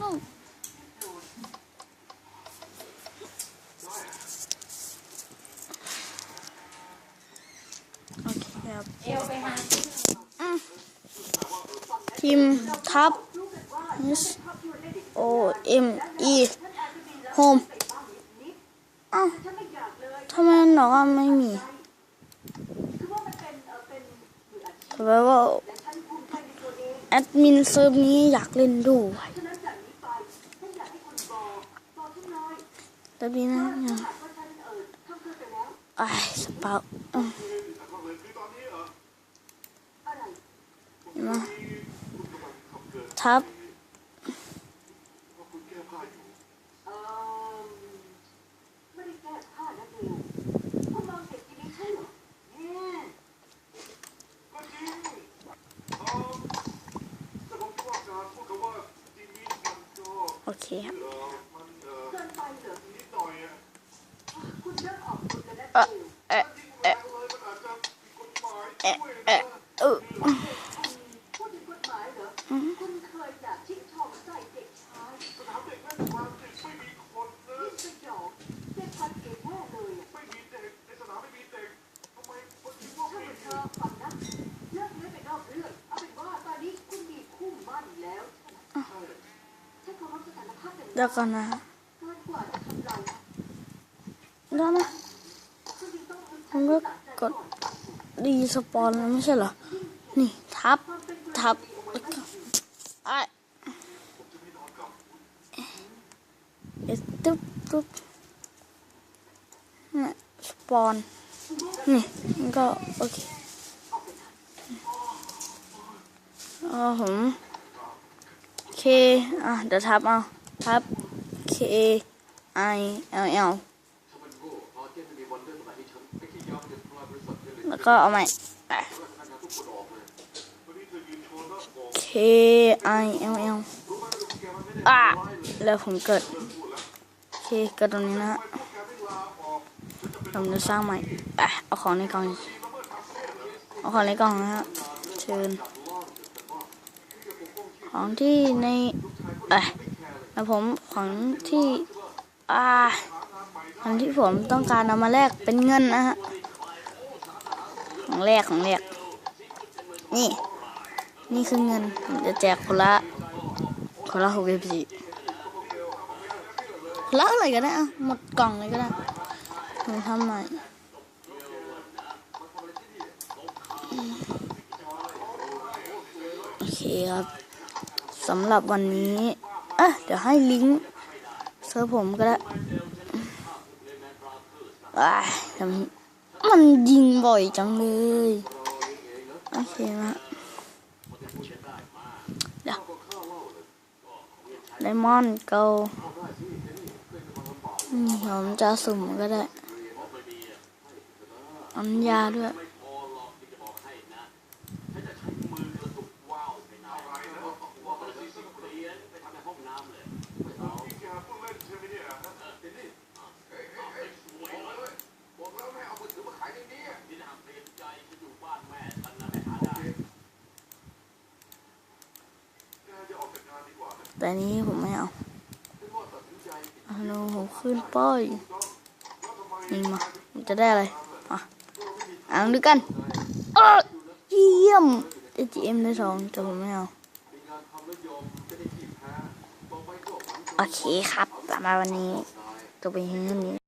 no โอเคครับเอวไปหาพิมพ์ทับ H O M E home อ้าวทำไมหนอว่าไม่มีแปลว่าแอดมินเซิร์ฟนี้อยากเล่นด้วย ต่ดีนะเนี่ยไอ้ยสเปาอมาทับไม่ได้แก้ผ้านะเบลคุณมองเด็กทีนี้ใช่เหรอแม่ก็จริงเออแต่ผมคิดว่าการพูดคำว่าจีมิมันก็โอเคครับ เออมันเออ เกินไปเหรอ นิดหน่อยอะ คุณ เดกฎหมายวก่อนนะเด็กพันเอกแน่เลยอะไม่มีเด็กในสนามไม่มีเด็กทำไมคนคิดว่าถ้ามีเป็นะเลิกเล่นไปนอกเรื่องเอาเป็นว่าตอนนี้คุณมีคู่มั่นแล้วใช่ไหม จึงต้องรู้ผมก็กดรีสปอนไม่ใช่เหรอ นี่ทับ ทับแล้วก็ไอเอสตึ๊บตึ๊บนี่สปอน นี่มันก็โอเคเออผม K อะเดี๋ยวทับเอาทับ K I L L แล้วก็เอาใหม่ไป K I L L อะแล้วผมเกิด K เกิดตรงนี้นะฮะผมจะสร้างใหม่ไปเอาของในกล่อง เอาของในกล่องนะฮะ เชิญ ของที่ในเอ้ยแล้วผมของที่ อ่าของที่ผมต้องการเอามาแลกเป็นเงินนะฮะ ของแรกของแรก นี่ นี่คือเงินผมจะแจกคนละคนละหกสิบสี่ละอะไรก็ได้อะหมดกล่องเลยก็ได้ผมทำใหม่โอเคครับสำหรับวันนี้อะเดี๋ยวให้ลิงก์เซิร์ฟผมก็ได้อ่าทำ มันยิงบ่อยจังเลย โอเคนะเดี๋ยวไดมอนด์เกาผมจะสุ่มก็ได้อันยาด้วย ที่แกพูดเล่นใช่ไหมเนี่ยบอกแล้วไม่เอามือถือมาขายในนี้แกจะออกจากงานดีกว่านะ แต่นี้ผมไม่เอาเอาโนผมขึ้นป้อยนี่มามจะได้อะไรอะอ่านดูกันเยี่ยมเจมได้สองแต่ผมไม่เอาโอเคครับประมาณวันนี้ตัวเป็นเท่นี้